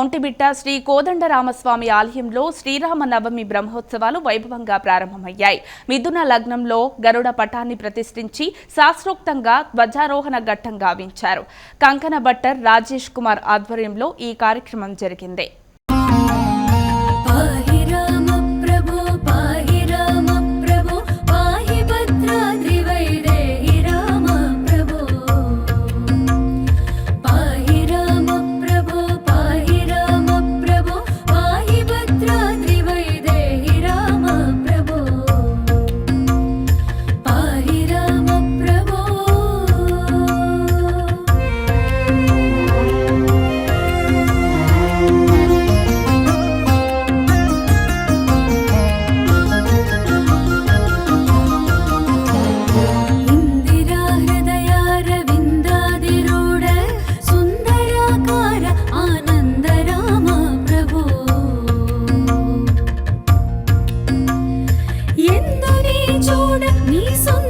ఒంటిబిట్ట శ్రీ కోదండరామస్వామి ఆలయంలో శ్రీరామ నవమి బ్రహ్మోత్సవాలు వైభవంగా ప్రారంభమయ్యాయి. మిథున లగ్నంలో గరుడ పటాన్ని ప్రతిష్ఠించి శాస్త్రోక్తంగా ధ్వజారోహణ ఘట్టం గావించారు కంకణ భట్టర్ రాజేష్ కుమార్ ఆధ్వర్యంలో ఈ కార్యక్రమం జరిగింది. reason